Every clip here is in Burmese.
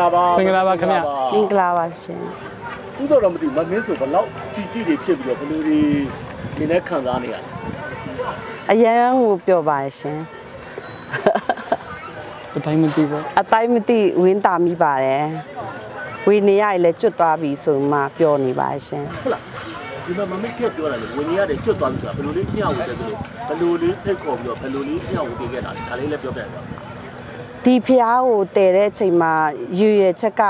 တော်မင်္ဂလာပါမင်္ဂလာပါခင်ဗျမင်္ဂလာပါရှင်ဥတော်တော့မသိဘူးမမင်းဆိုဘယ်လောက်ကြည်ကြည်တွေဖြစ်ပြီးတော့ဘယ်လိုတွေနေနဲ့ခံစားနေရလဲအရန်ကိုပြောပါရှင်အတိုင်းမသိဘူးအတိုင်းမသိဝင်းတာမိပါတယ်ဝေနေရည်လည်းကျွတ်သွားပြီဆိုမှပြောနေပါရှင်ဟုတ်လားဒီမှာမမင်းခက်ပြောတာလေဝင်နေရတယ်ကျွတ်သွားပြီဆိုတာဘယ်လိုလေးမျှဝေတယ်ဆိုလို့ဘယ်လိုလေးဖိတ်ခေါ်ပြီးတော့ဘယ်လိုလေးမျှဝေပေးခဲ့တာလဲဒါလေးလည်းပြောပြရအောင် ဒီဖျားကိုတည်တဲ့အချိန်မှာရွရွချက်က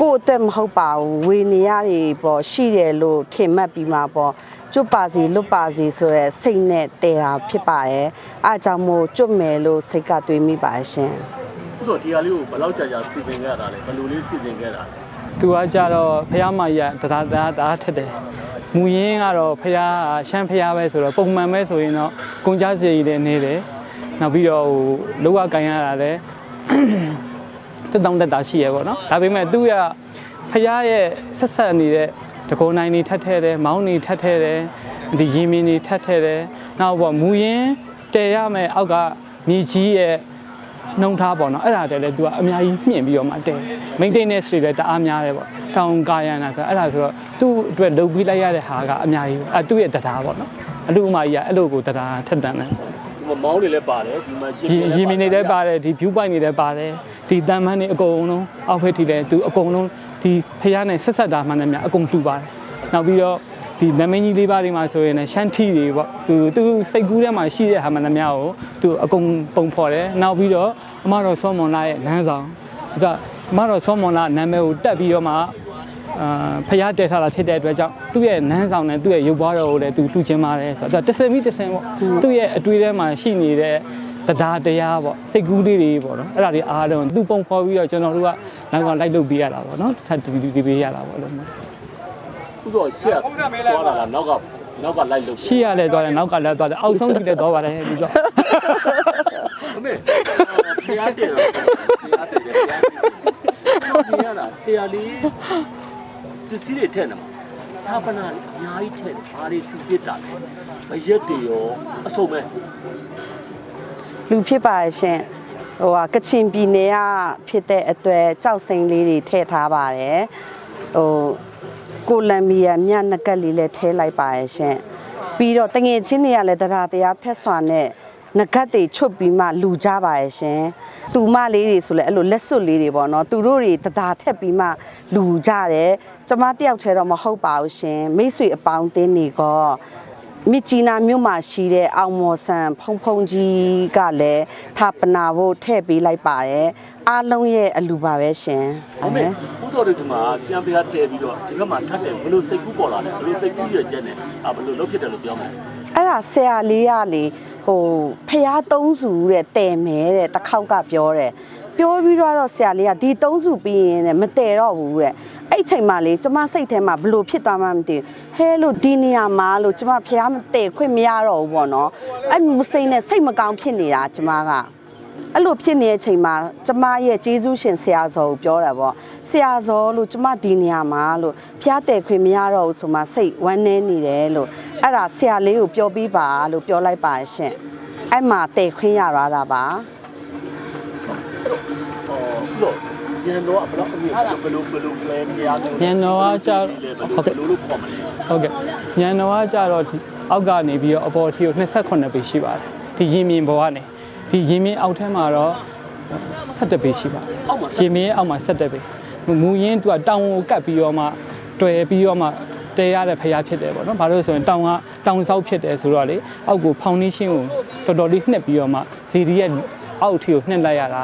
ကိုယ့်အတွက်မဟုတ်ပါဘူးဝေနေရည်ပေါ့ရှိတယ်လို့ထင်မှတ်ပြီးမှပေါ့ကျွတ်ပါစီလွတ်ပါစီဆိုရဲစိတ်နဲ့တည်တာဖြစ်ပါတယ်အားကြောင့်မို့ကျွတ်မယ်လို့စိတ်ကတွေးမိပါရှင်ဥတော်ဒီဟာလေးကိုဘယ်လောက်ကြာကြာစီစဉ်ခဲ့ရတာလဲဘယ်လိုလေးစီစဉ်ခဲ့တာလဲသူကကြတော့ဖះမကြီးကတဒါတဒါတအားထက်တယ်မူရင်းကတော့ဖះရှမ်းဖះပဲဆိုတော့ပုံမှန်ပဲဆိုရင်တော့ကုန်ကြစည်ကြီးလည်းနေတယ် နောက်ပြီးတော့ဟိုလောကကန်ရတာလည်းတက်တောင့်တက်တာရှိရပေါ့နော်ဒါပေမဲ့သူကဖះရဲ့ဆက်ဆက်နေတဲ့တကုံနိုင်နေထက်ထဲတယ်မောင်းနေထက်ထဲတယ်ဒီရင်မင်းနေထက်ထဲတယ်နောက်ပေါ့မူရင်းတဲရမယ်အောက်ကမြေကြီးရဲ့နှုံထားပေါ့နော်အဲ့ဒါတည်းလဲ तू ကအများကြီးမြင့်ပြီးတော့မှတဲ maintenance တွေလည်းတအားများတယ်ပေါ့တောင်ကာယနာဆိုအဲ့ဒါဆိုတော့သူ့အတွက်လုပ်ပြီးလိုက်ရတဲ့ဟာကအများကြီးအဲသူ့ရဲ့တရားပေါ့နော်အလူအမကြီးကအဲ့လိုကိုတရားထက်တန်တယ်ဒီ မှာမောင်းတွေလည်းပါတယ်ဒီမှာရီရီမီနေလည်းပါတယ်ဒီ view point တွေလည်းပါတယ်ဒီတန်မန်းတွေအကုန်လုံးအောက်ဖက်ထိလည်းသူအကုန်လုံးဒီဖះနဲ့ဆက်ဆက်တာမှန်တယ်များအကုန်လှူပါတယ်နောက်ပြီးတော့ဒီနမင်းကြီးလေးပါးတွေမှာဆိုရင်လည်းရှမ်းထီတွေပေါ့သူသူစိတ်ကူးထဲမှာရှိတဲ့ဟာမှန်သမျှကိုသူအကုန်ပုံဖော်တယ်နောက်ပြီးတော့အမတော်စောမွန်လာရဲ့နန်းဆောင်ဒါအမတော်စောမွန်လာနာမည်ကိုတက်ပြီးတော့မှ အာဖះတဲထားတာဖြစ်တဲ့အတွက်ကြောင့်သူ့ရဲ့နန်းဆောင်နဲ့သူ့ရဲ့ရုပ်ဘွားတော်ကိုလည်းသူလှူခြင်းပါတယ်ဆိုတော့တဆင်ပြီးတဆင်ပေါ့သူ့ရဲ့အတွေ့အထဲမှာရှိနေတဲ့တရားတရားပေါ့စိတ်ကူးလေးတွေပေါ့နော်အဲ့ဒါတွေအားလုံးသူပုံဖော်ပြီးတော့ကျွန်တော်တို့ကနောက်ကလိုက်လုပ်ပေးရတာပေါ့နော်ထပ်ဒီဒီပေးရတာပေါ့လို့ဥတော်ရှက်သွားတာလားနောက်ကနောက်ကလိုက်လို့ရှေ့ရလဲသွားတယ်နောက်ကလည်းသွားတယ်အောက်ဆုံးထိလည်းသွားပါတယ်ဒီဆိုအမေဖျားတယ်တော့ဖျားတယ်ဖျားတယ်ဒီရတာဆရာလေး ပစ္စည်းတွေထည့်နေမှာသာပနာအများကြီးထည့်တယ်ဘာတွေသူပြစ်တာလဲမရက်တွေရောအစုံမဲ့လူဖြစ်ပါရဲ့ရှင်ဟိုဟာကချင်ပြည်နယ်ကဖြစ်တဲ့အတွက်ကြောက်စိန်လေးတွေထည့်ထားပါတယ်ဟိုကိုလံမီယာမြတ်နကက်လေးလည်းထည့်လိုက်ပါရဲ့ရှင်ပြီးတော့တငယ်ချင်းတွေကလည်းတရားတရားထက်စွာနဲ့ နဂတ်တွေချွတ်ပြီးမှလူကြပါရဲ့ရှင်သူမလေးတွေဆိုလဲအဲ့လိုလက်စွပ်လေးတွေပေါ့နော်သူတို့တွေတရားထက်ပြီးမှလူကြတယ်ကျမတယောက်တည်းတော့မဟုတ်ပါဘူးရှင်မိတ်ဆွေအပေါင်းအသင်းတွေကမြစ်ကြီးနားမြို့မှာရှိတဲ့အောင်မော်ဆန်ဖုံဖုံကြီးကလည်းထာပနာဖို့ထည့်ပေးလိုက်ပါတယ်အားလုံးရဲ့အလူပါပဲရှင်အမေဥတော်တွေဒီမှာဆရာဖျားတဲပြီးတော့ဒီဘက်မှာထပ်တယ်ဘလို့စိတ်ကူးပေါ်လာတယ်ဘလို့စိတ်ကူးရကျက်နေအာဘလို့လုတ်ဖြစ်တယ်လို့ပြောမယ်အဲ့ဒါဆရာလေးကလေ ဟိုဖျားသုံးစုတဲ့တဲမဲတဲ့တစ်ခေါက်ကပြောတယ်ပြောပြီးတော့ဆရာလေးကဒီသုံးစုပြီးရင်တဲ့မတဲတော့ဘူးတဲ့အဲ့ချိန်မှလေကျမစိတ်ထဲမှာဘလို့ဖြစ်သွားမှမသိဘူးဟဲလို့ဒီနေရာမှာလို့ကျမဖျားမတဲခွင့်မရတော့ဘူးပေါ့နော်အဲ့မစိတ်နဲ့စိတ်မကောင်းဖြစ်နေတာကျမကအဲ့လိုဖြစ်နေတဲ့အချိန်မှာကျမရဲ့ကျေးဇူးရှင်ဆရာဇော်ကိုပြောတာပေါ့ဆရာဇော်လို့ကျမဒီနေရာမှာလို့ဖျားတယ်ခွင့်မရတော့ဘူးဆိုမှစိတ်ဝမ်းနည်းနေတယ်လို့ အဲ့ဒါဆရာလေးကိုပြောပြီးပါလို့ပြောလိုက်ပါရှင်အဲ့မှာတယ်ခွင့်ရရတာပါဟောဥတော်ညံတော့ဘလို့အမေဘလို့ဘလို့လဲဖျားတယ်ညံတော်ကကြာဟုတ်ကဲ့ဘလို့လို့ခေါ်မလဲဟုတ်ကဲ့ညံတော်ကကြာတော့ဒီအောက်ကနေပြီးတော့အပေါ်ထိကို28ပေရှိပါတယ်ဒီရင်မြင်ဘောကနေဒီရင်မြင်အောက်ထဲမှာတော့17ပေရှိပါတယ်အောက်မှာရင်မြင်အောက်မှာ17ပေမူရင်းသူကတောင်ကိုကတ်ပြီးတော့မှတွယ်ပြီးတော့မှ တဲရတဲ့ဖျားဖြစ်တယ်ပေါ့နော်။ဘာလို့လဲဆိုရင်တောင်ကတောင်ဆောက်ဖြစ်တယ်ဆိုတော့လေအောက်ကို foundation ကိုတော်တော်လေးနှစ်ပြီးတော့မှဇီဒီရဲ့အောက်ထီကိုနှစ်လိုက်ရတာ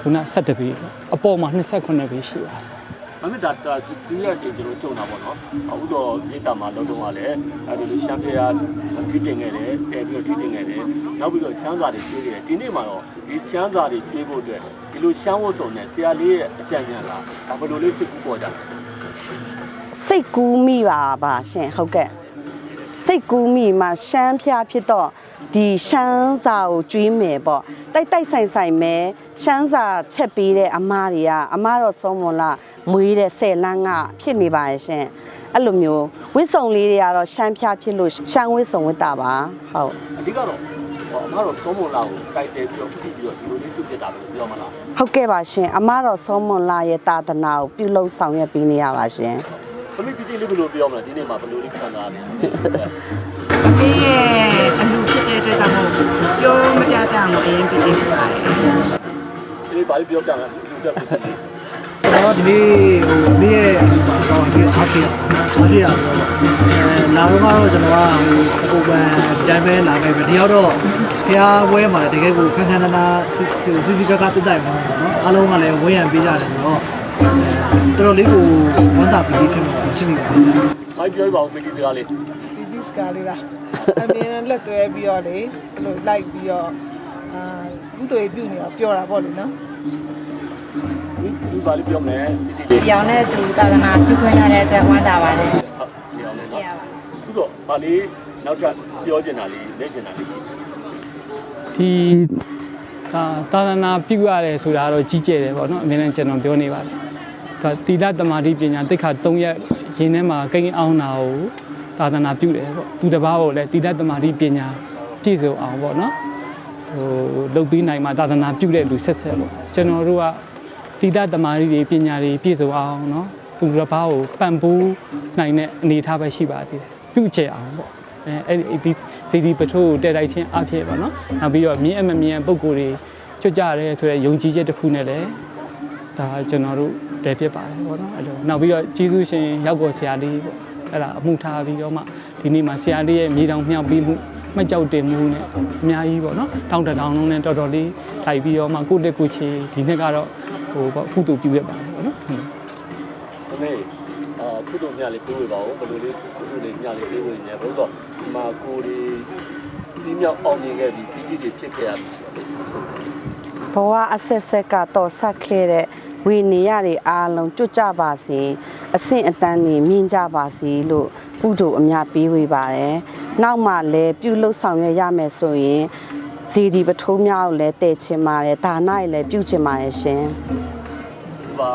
ခုန17ပေအပေါ်မှာ28ပေရှိပါတယ်မမေဒါတာဒီရချင်းကျွန်တော်ကြုံတာပေါ့နော်ဥတော်ဒေတာမှာလုံးတော့ကလည်းအဲဒီလိုရှမ်းဖျားထိတင်ခဲ့တယ်တဲပြီးတော့ထိတင်ခဲ့တယ်နောက်ပြီးတော့ရှမ်းစာတွေကျွေးခဲ့တယ်ဒီနေ့မှာတော့ဒီရှမ်းစာတွေကျွေးဖို့အတွက်ဒီလိုရှမ်းဝတ်စုံနဲ့ဆရာလေးရဲ့အကြံဉာဏ်လားဒါဘလို့လေးစိတ်ကူးပေါ်ကြတယ် စိတ်ကူးမိပါပါရှင်ဟုတ်ကဲ့စိတ်ကူးမိမှာရှမ်းဖျားဖြစ်တော့ဒီရှမ်းစာကိုကျွေးမယ်ပေါ့တိုက်တိုက်ဆိုင်ဆိုင်မဲရှမ်းစာချက်ပေးတဲ့အမားတွေကအမားတော့ဆုံးမလားမွေးတဲ့ဆယ်လန်းကဖြစ်နေပါရဲ့ရှင်အဲ့လိုမျိုးဝစ်စုံလေးတွေကတော့ရှမ်းဖျားဖြစ်လို့ရှမ်းဝစ်စုံဝစ်တာပါဟုတ်အဓိကတော့ဟောအမတော့စောမွန်လာကိုတိုက်တယ်ပြီးတော့ပြီးပြီးတော့ဒီလိုလေးသူ့ပြတာလို့ပြောမလားဟုတ်ကဲ့ပါရှင်အမတော်စောမွန်လာရဲ့တာသနာကိုပြုလုပ်ဆောင်ရွက်ပေးနေရပါရှင် သမီးပြတိလေးဘယ်လိုပြောမလဲဒီနေ့မှာဘယ်လိုလေးခံစားရလဲအင်းရဲ့အလူဖြစ်တဲ့အတွက်ကြောင့်မို့ပြောမပြတတ်အောင်အရင်ပြချင်းဖြစ်ပါတယ်ဒီဘာလို့ပြောပြမလဲလူတက်ပြတိလေးတော့ဒီနေ့ဟိုနေ့ရဲ့ဟိုဒီအားဖြင့်အားဖြင့်ရတော့အဲလာတော့ကတော့ကျွန်တော်ကဟိုပုံပန်တိုင်းပဲလာခဲ့ပြီဒီရောက်တော့ဖျားပွဲမှာတကယ်ကိုခန်းခန်းနာနာစီစီကကပြတ်တိုင်းမှာနော်အားလုံးကလည်းဝေးရန်ပေးကြတယ်ဆိုတော့ တော်တော်လေးကိုဝန်တာပြီးဖြစ်မှာဖြစ်မိပါတယ်မိုက်ပြောပြပါဦးပြတိစကားလေးဒီဒီစကားလေးလားအမြင်နဲ့လက်သွဲပြီးတော့လေအဲ့လိုလိုက်ပြီးတော့အာကုသိုလ်ရေးပြုနေတော့ပြောတာပေါ့လေနော်ဒီဘာလို့ပြောမလဲပြတိလေးပြောင်းတဲ့သူသာသနာပြုခွင့်ရတဲ့အတွက်ဝမ်းသာပါတယ်ဟုတ်ဒီအောင်လေးနော်အခုတော့ဗာလေးနောက်ထပ်ပြောချင်တာလေးလက်ချင်တာလေးရှိတယ်ဒီဒါသာသနာပြုရတယ်ဆိုတာတော့ကြီးကျယ်တယ်ပေါ့နော်အများနဲ့ကျွန်တော်ပြောနေပါတယ် ဒါသီလတမာတိပညာတိတ်ခါ၃ရက်ရင်းထဲမှာကိန်းအောင်တာကိုသာသနာပြုတယ်ပေါ့သူတစ်ပါးကိုလည်းသီလတမာတိပညာပြည့်စုံအောင်ပေါ့နော်ဟိုလုပ်ပြီးနိုင်မှသာသနာပြုတဲ့လူဆက်ဆက်ပေါ့ကျွန်တော်တို့ကသီလတမာတိတွေပညာတွေပြည့်စုံအောင်နော်သူတစ်ပါးကိုပံ့ပိုးနိုင်တဲ့အနေအထားပဲရှိပါသေးတယ်ပြုချေအောင်ပေါ့အဲအဲ့ဒီဒီစီဒီပထိုးကိုတဲတိုက်ချင်းအဖြစ်ပါနော်နောက်ပြီးတော့မြင်းအမမြင်ပုံကိုယ်တွေကြွကြရဲဆိုတဲ့ယုံကြည်ချက်တစ်ခုနဲ့လည်း ဒါကျွန်တော်တို့တဲဖြစ်ပါတယ်ပေါ့နော်အဲ့လိုနောက်ပြီးတော့ကျေးဇူးရှင်ရောက်ကိုဆရာလေးပေါ့အဲ့ဒါအမှုထားပြီးတော့မှဒီနေ့မှာဆရာလေးရဲ့မြေတောင်မြောက်ပြီးမှုမှတ်ကြောက်တင်မှုနဲ့အများကြီးပေါ့နော်တောင်းတထောင်လုံးနဲ့တော်တော်လေးလိုက်ပြီးတော့မှကိုယ့်လက်ကိုယ်ချေဒီနှစ်ကတော့ဟိုပေါ့ကုတူပြုရပါတယ်ပေါ့နော်ဟုတ်ဒါပေမဲ့အာကုသိုလ်မြလေးပြေးဝေပါဦးဘယ်လိုလေးကုသိုလ်လေးမြလေးပြေးဝေနေဘယ်လိုတော့ဒီမှာကိုယ်ဒီဒီမြောက်အောင်မြင်ခဲ့ပြီးပြတိတွေဖြစ်ခဲ့ရပြီဆိုတော့ဘဝအဆက်ဆက်ကတော့ဆက်ခဲ့တဲ့ ဝိနည်းရတွေအားလုံးကြွကြပါစေအဆင့်အတန်းတွေမြင့်ကြပါစေလို့ကုသိုလ်အများပေးဝေပါတယ်နောက်မှလည်းပြုလုပ်ဆောင်ရွက်ရမယ်ဆိုရင်စီဒီပထိုးများကိုလည်းတည်ချင်ပါတယ်ဒါနရည်လည်းပြုချင်ပါတယ်ရှင်ပါ